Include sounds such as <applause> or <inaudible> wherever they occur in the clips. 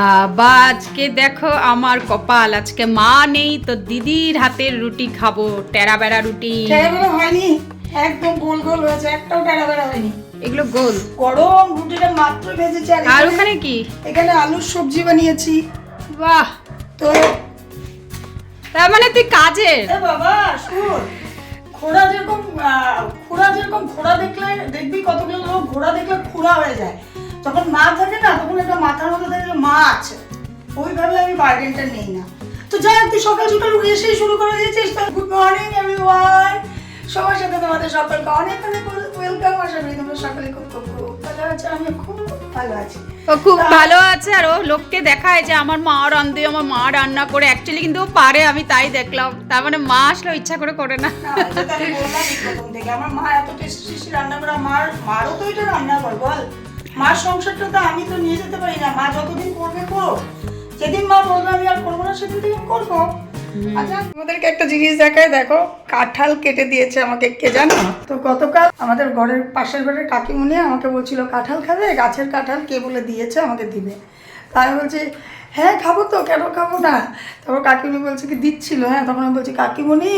বাবা আজকে দেখো আমার কপাল। আজকে মা নেই তো দিদির হাতের রুটি খাব টেরা বেড়া রুটি। টেরাবেড়া হয়নি। একদম গোল গোল হয়েছে একটাও টেরাবেড়া হয়নি। এগুলো গোল? গরম রুটিটা মাত্র ভেজেছি আর ওখানে কি? এখানে আলুর সবজি বানিয়েছি। বাহ! তো তার মানে তুই কাজের? বাবা শুন। ঘোড়া যেরকম ঘোড়া যেরকম ঘোড়া দেখলে দেখবি কতগুলো ঘোড়া দেখলে খুঁড়া হয়ে যায়। যখন মা থাকে না তখন একটা মাথার মধ্যে দেখলে মা আছে। ওইভাবে আমি বার্ডেনটা নেই না। তো যাই তুই সকাল সকাল এসেই শুরু করে দিয়েছিস তো গুড মর্নিং এভরিওয়ান সবার সাথে তোমাদের সকলকে অনেক অনেক ওয়েলকাম আশা করি তোমরা সকলে খুব খুব খুব ভালো আছো আমি খুব ভালো আছি। ও খুব ভালো আছে আর ও লোককে দেখায় যে আমার মা রান্ধে আমার মা রান্না করে। অ্যাকচুয়ালি কিন্তু ও পারে আমি তাই দেখলাম। তার মানে মা আসলে ইচ্ছা করে করে না। থেকে। আমার মা এত টেস্টি রান্না করে মার মারও তো এটা রান্না মার সংসারটা তো আমি তো নিয়ে যেতে পারি না। মা যতদিন করবে করো যেদিন মা বলবে আমি আর করব না সেদিন থেকে করব। আচ্ছা তোমাদেরকে একটা জিনিস দেখায় দেখো কাঁঠাল কেটে দিয়েছে আমাকে কে জানো? তো গতকাল আমাদের ঘরের পাশের ঘরের কাকিমুনি আমাকে বলছিল কাঁঠাল খাবে? গাছের কাঁঠাল কে বলে দিয়েছে আমাকে দিবে? তা আমি বলছি হ্যাঁ খাব তো কেন খাব না? তারপর কাকিমুনি বলছে কি দিচ্ছিল হ্যাঁ? তখন আমি বলছি কাকিমুনি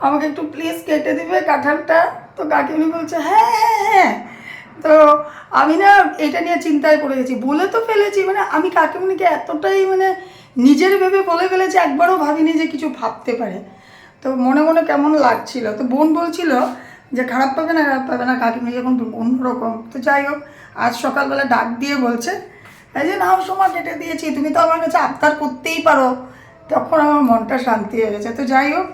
আমাকে একটু প্লিজ কেটে দিবে কাঁঠালটা? তো কাকিমুনি বলছে হ্যাঁ হ্যাঁ হ্যাঁ। তো আমি না এটা নিয়ে চিন্তায় পড়ে গেছি। বলে তো ফেলেছি মানে আমি কাকিমুনিকে এতটাই মানে নিজের ভেবে বলে ফেলেছি, একবারও ভাবিনি যে কিছু ভাবতে পারে। তো মনে মনে কেমন লাগছিল? তো বোন বলছিল যে, খারাপ পাবে না, খারাপ পাবে না কাকিমুনি যখন অন্যরকম। তো যাই হোক, আজ সকালবেলা ডাক দিয়ে বলছে, এই যে নাও সময় কেটে দিয়েছি, তুমি তো আমার কাছে আবদার করতেই পারো। তখন আমার মনটা শান্তি হয়ে গেছে। তো যাই হোক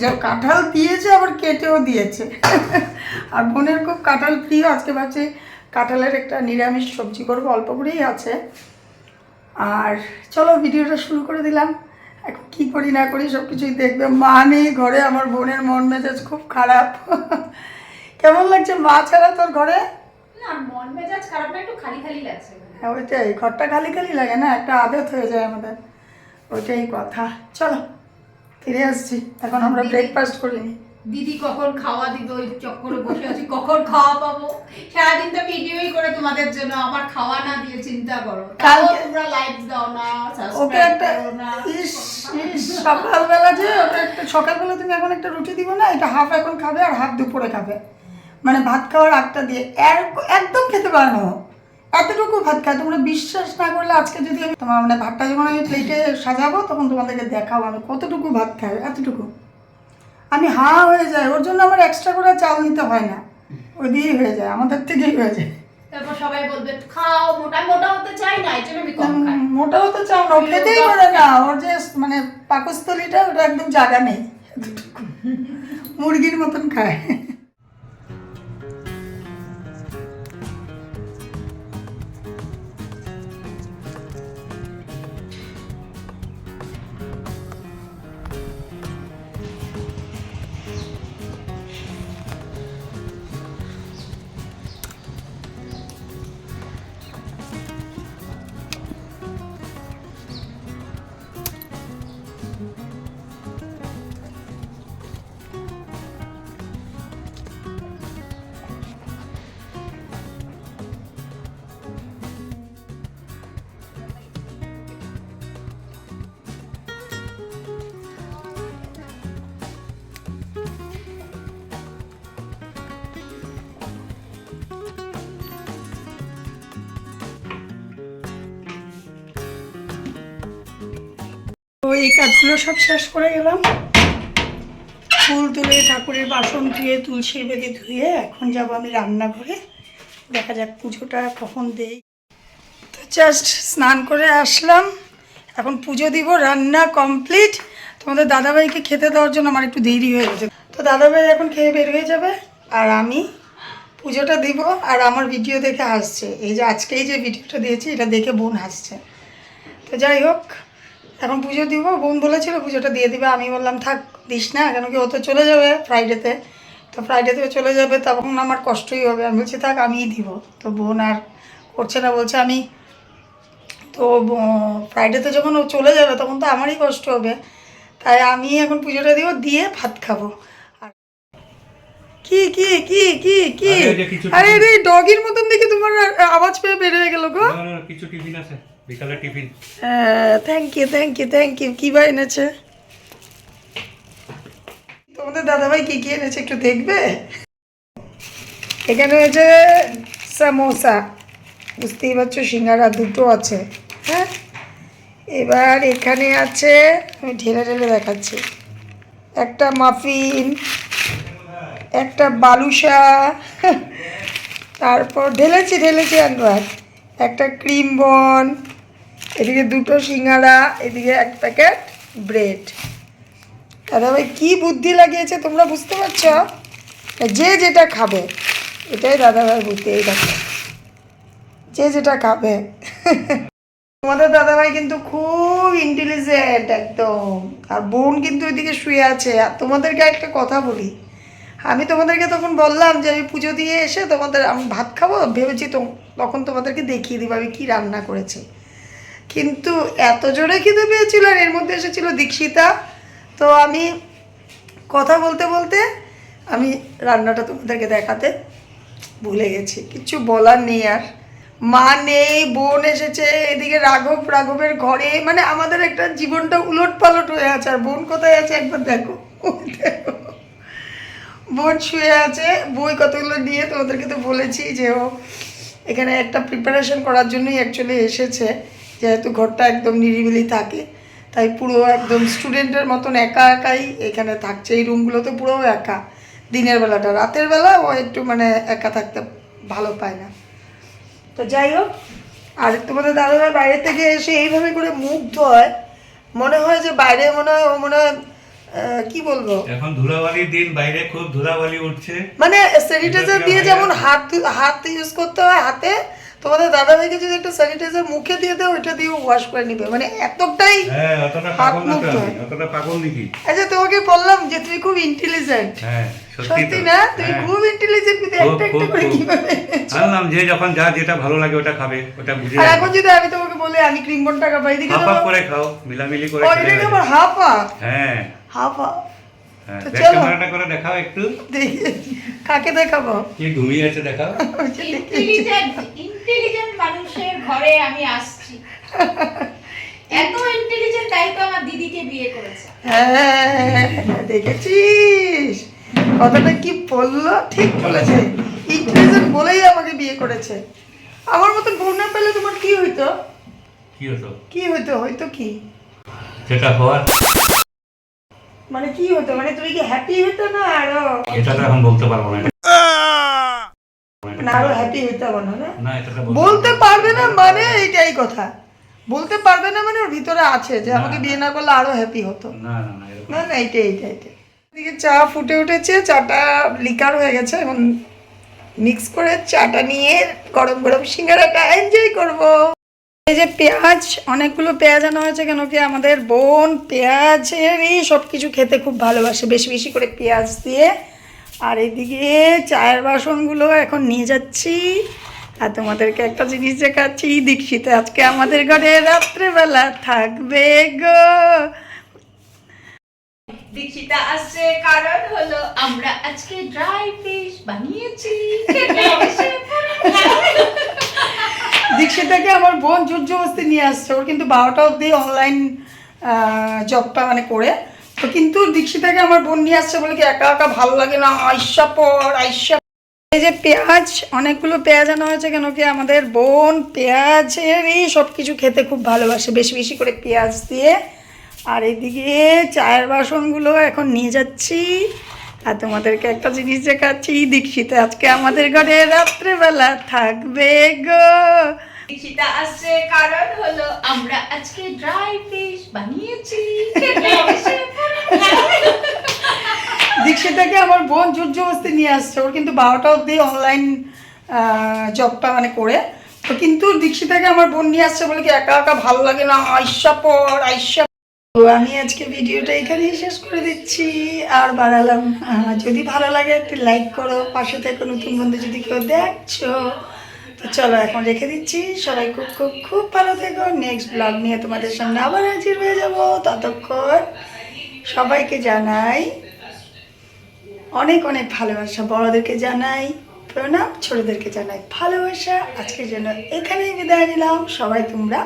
যে কাঁঠাল দিয়েছে আবার কেটেও দিয়েছে। আর বোনের খুব কাঁঠাল প্রিয় আজকে ভাবছি কাঁঠালের একটা নিরামিষ সবজি করব অল্প করেই আছে। আর চলো ভিডিওটা শুরু করে দিলাম। এখন কী করি না করি সব কিছুই দেখবে। মা নেই ঘরে আমার বোনের মন মেজাজ খুব খারাপ। কেমন লাগছে মা ছাড়া তোর ঘরে? মন মেজাজ খারাপ না একটু খালি খালি লাগছে। হ্যাঁ ওইটাই ঘরটা খালি খালি লাগে না একটা আদত হয়ে যায় আমাদের। ওইটাই কথা। চলো। ফিরে আসছি। এখন আমরা ব্রেকফাস্ট করিনি দিদি কখন খাওয়া দিবে ওই চক্করে বসে আছি। কখন খাওয়া পাবো? সারাদিন তো ভিডিওই করে তোমাদের জন্য। আমার খাওয়া না দিয়ে চিন্তা করো। তাও কালকে- তোমরা লাইক দাও না ওকে সাবস্ক্রাইব একটা সকালবেলা যে ওকে একটা সকালবেলা তুমি এখন একটা রুটি দিব না এটা হাফ এখন খাবে আর হাফ দুপুরে খাবে। মানে ভাত খাওয়ার আগটা দিয়ে এক- একদম খেতে পারে না। এতটুকু ভাত খায়? তোমরা বিশ্বাস না করলে আজকে যদি আমি তোমার মানে ভাতটা যখন আমি প্লেটে সাজাবো তখন তোমাদেরকে দেখাবো আমি কতটুকু ভাত খাই এতটুকু। আমি হা হয়ে যায় ওর জন্য আমার এক্সট্রা করে চাল নিতে হয় না। ওই দিয়েই হয়ে যায় আমাদের থেকেই হয়ে যায়। তারপর সবাই বলবে খাও মোটা মোটা হতে চাই না জন্য আমি কম খাই। চাও না ও খেতেই পারে না ওর যে মানে পাকস্থলীটা ওটা একদম জায়গা নেই। মুরগির মতন খায়। এই কাজগুলো সব শেষ করে গেলাম। ফুল তুলে ঠাকুরের বাসন ধুয়ে তুলসী বেদি ধুয়ে এখন যাব আমি রান্নাঘরে। দেখা যাক পুজোটা কখন দেই। তো জাস্ট স্নান করে আসলাম। এখন পুজো দিব, রান্না কমপ্লিট তোমাদের দাদাভাইকে খেতে দেওয়ার জন্য আমার একটু দেরি হয়ে গেছে। তো দাদাভাই এখন খেয়ে বের হয়ে যাবে। আর আমি পুজোটা দিব, আর আমার ভিডিও দেখে হাসছে এই যে আজকেই যে ভিডিওটা দিয়েছি, এটা দেখে বোন হাসছে। তো যাই হোক। এখন পুজো দিব বোন বলেছিল পুজোটা দিয়ে দিবে। আমি বললাম থাক দিস না কেন কি ও তো চলে যাবে ফ্রাইডেতে তো ফ্রাইডেতে চলে যাবে তখন আমার কষ্টই হবে। আমি বলছি থাক আমিই দিব। তো বোন আর করছে না বলছে আমি তো ফ্রাইডেতে যখন ও চলে যাবে তখন তো আমারই কষ্ট হবে। তাই আমি এখন পুজোটা দিব দিয়ে ভাত খাব। আর কি কি কি কি কি? আরে, রে ডগির মতন দেখে তোমার আওয়াজ পেয়ে হয়ে গেল গো। কিছু টিফিন আছে। বিকালে tiffin. Thank you thank you thank you কী বা এনেছে? তোমাদের দাদাভাই কি কি এনেছে একটু দেখবে? এখানে হয়েছে সামোসা। বুঝতেই পারছ, সিঙ্গারা দুটো আছে। হ্যাঁ? এবার এখানে আছে, আমি ঢেলে ঢেলে দেখাচ্ছি। একটা মাফিন, একটা বালুসা তারপর ঢেলেছি ঢেলেছি একবার। একটা ক্রিম বন এদিকে দুটো সিঙ্গারা, এদিকে এক প্যাকেট ব্রেড। দাদাভাই কী বুদ্ধি লাগিয়েছে তোমরা বুঝতে পারছ? যে যেটা খাবে, এটাই দাদাভাই বুদ্ধি, এই দেখো। যে যেটা খাবে। তোমাদের দাদাভাই কিন্তু খুব ইন্টেলিজেন্ট একদম। আর বোন কিন্তু ওইদিকে শুয়ে আছে। আর তোমাদেরকে একটা কথা বলি। আমি তোমাদেরকে তখন বললাম যে, আমি পুজো দিয়ে এসে তোমাদের, আমি ভাত খাব? ভেবেছি তখন তোমাদেরকে দেখিয়ে দিব আমি কী রান্না করেছি। কিন্তু এত জোরে খিদে পেয়েছিল আর এর মধ্যে এসেছিল দীক্ষিতা। তো আমি কথা বলতে বলতে আমি রান্নাটা তোমাদেরকে দেখাতে ভুলে গেছি। কিচ্ছু বলার নেই আর। মা নেই, বোন এসেছে, এদিকে রাঘব, রাঘবের ঘরে। মানে আমাদের একটা জীবনটা উলট পালট হয়ে আছে। আর বোন কোথায় আছে একবার দেখো। বোন শুয়ে আছে। বই কতগুলো নিয়ে তোমাদেরকে তো বলেছি যে ও এখানে একটা প্রিপারেশন করার জন্যই অ্যাকচুয়ালি এসেছে। যেহেতু ঘরটা একদম নিরিবিলি থাকে তাই পুরো একদম স্টুডেন্টের মতন একা একাই এখানে থাকছে। এই রুমগুলো তো পুরো একা। দিনের বেলাটা রাতের বেলা ও একটু মানে একা থাকতে ভালো পায় না। তো যাই হোক আর তোমাদের দাদাভাই বাইরে থেকে এসে এইভাবে করে মুগ্ধ হয় মনে হয় যে বাইরে মনে হয় ও মনে হয় কি বলব? এখন ধুলাবালির দিন বাইরে খুব ধুলাবালি উঠছে। মানে স্যানিটাইজার দিয়ে যেমন হাত হাত ইউজ করতে হয় হাতে তোমাদের দাদাভাইকে যদি একটা স্যানিটাইজার মুখে দিয়ে দেয় ওইটা দিয়ে ওয়াশ করে নিবে। মানে এতটাই হ্যাঁ অতটা পাগল না অতটা নাকি? আচ্ছা তোমাকে বললাম যে তুমি খুব ইন্টেলিজেন্ট হ্যাঁ সত্যি না? তুমি হ্যাঁ। খুব ইন্টেলিজেন্ট কিন্তু একটা একটা করে। কীভাবে জানলাম যে যখন যা যেটা ভালো লাগে ওটা খাবে ওটা বুঝে আর এখন যদি আমি তোমাকে বলি আমি ক্রিম বন টাকা পাই দিকে হাফ করে খাও মিলামিলি করে ও খেলে এটাকে হবে। আবার হাফ হাফ? হ্যাঁ। হাফ? হ্যাঁ তো ব্যাক চলো। ক্যামেরাটা করে দেখাও একটু। কাকে দেখাবো? কি ঘুমিয়ে আছে দেখাও। ইন্টেলিজেন্ট ইন্টেলিজেন্ট মানুষের ঘরে আমি আসছি। এত ইন্টেলিজেন্ট তাই তো আমার দিদিকে বিয়ে করেছে। হ্যাঁ দেখেছিস? কথাটা কি বলল? ঠিক বলেছে। ইন্টেলিজেন্ট বলেই আমাকে বিয়ে করেছে। আমার মতন বউ না পেলে তোমার কি হইতো? কি হতো? কি হইতো? হয়তো কি? যেটা হওয়ার মানে কি হতো? মানে তুমি কি হ্যাপি হতো না আরও? এটা তো এখন বলতে পারব না। না আরও হ্যাপি হইতে হবে না না? না এটা বলতে পারবে না। মানে এইটাই কথা। বলতে পারবে না মানে ওর ভিতরে আছে যে আমাকে বিয়ে না করলে আরও হ্যাপি হতো। না না এইটাই এইটাই এদিকে চা ফুটে উঠেছে চাটা লিকার হয়ে গেছে এখন মিক্স করে চাটা নিয়ে গরম গরম সিঙ্গারাটা এনজয় করব। এই যে পেঁয়াজ অনেকগুলো পেঁয়াজ আনা হয়েছে কেন কি আমাদের বোন পেঁয়াজেরই সব কিছু খেতে খুব ভালোবাসে বেশি বেশি করে পেঁয়াজ দিয়ে। আর এদিকে চায়ের বাসনগুলো এখন নিয়ে যাচ্ছি। আর তোমাদেরকে একটা জিনিস দেখাচ্ছি দীক্ষিত আজকে আমাদের ঘরে রাত্রেবেলা থাকবে গো। দীক্ষিতা আসছে কারণ হলো আমরা আজকে ড্রাই ফিশ বানিয়েছি। <laughs> দীক্ষিতাকে আমার বোন জোর জবস্তি নিয়ে আসছে। ওর কিন্তু বারোটা অবধি অনলাইন জবটা মানে করে। তো কিন্তু দীক্ষিতাকে আমার বোন নিয়ে আসছে বলে কি একা একা ভালো লাগে না? আইসা পর আইসা এই যে পেঁয়াজ, অনেকগুলো পেঁয়াজ আনা হয়েছে কেন কি? আমাদের বোন পেঁয়াজেরই সব কিছু খেতে খুব ভালোবাসে, বেশি বেশি করে পেঁয়াজ দিয়ে। আর এদিকে চায়ের বাসনগুলো এখন নিয়ে যাচ্ছি। আর তোমাদেরকে একটা জিনিস দেখাচ্ছি দীক্ষিত আজকে আমাদের ঘরে রাত্রেবেলা থাকবে গো। দীক্ষিতা আসছে কারণ হলো আমরা আজকে ড্রাই ফিশ বানিয়েছি। দীক্ষিতাকে আমার বোন জোর জবস্তি নিয়ে আসছে ওর কিন্তু বারোটা অবধি অনলাইন জবটা মানে করে। তো কিন্তু দীক্ষিতাকে আমার বোন নিয়ে আসছে বলে কি একা একা ভালো লাগে না? আইসা পর আইসা তো আমি আজকে ভিডিওটা এখানেই শেষ করে দিচ্ছি। আর বাড়ালাম যদি ভালো লাগে একটু লাইক করো, পাশে থেকে নতুন বন্ধু যদি কেউ দেখছ, তো চলো এখন রেখে দিচ্ছি। সবাই খুব খুব খুব ভালো থেকো। নেক্সট ব্লগ নিয়ে তোমাদের সামনে আবার হাজির হয়ে যাব। ততক্ষণ সবাইকে জানাই অনেক অনেক ভালোবাসা। বড়দেরকে জানাই, প্রণাম। ছোটদেরকে জানাই ভালোবাসা। আজকের জন্য এখানেই বিদায় নিলাম। সবাই তোমরা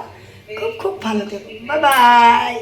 খুব খুব ভালো থেকো। Bye bye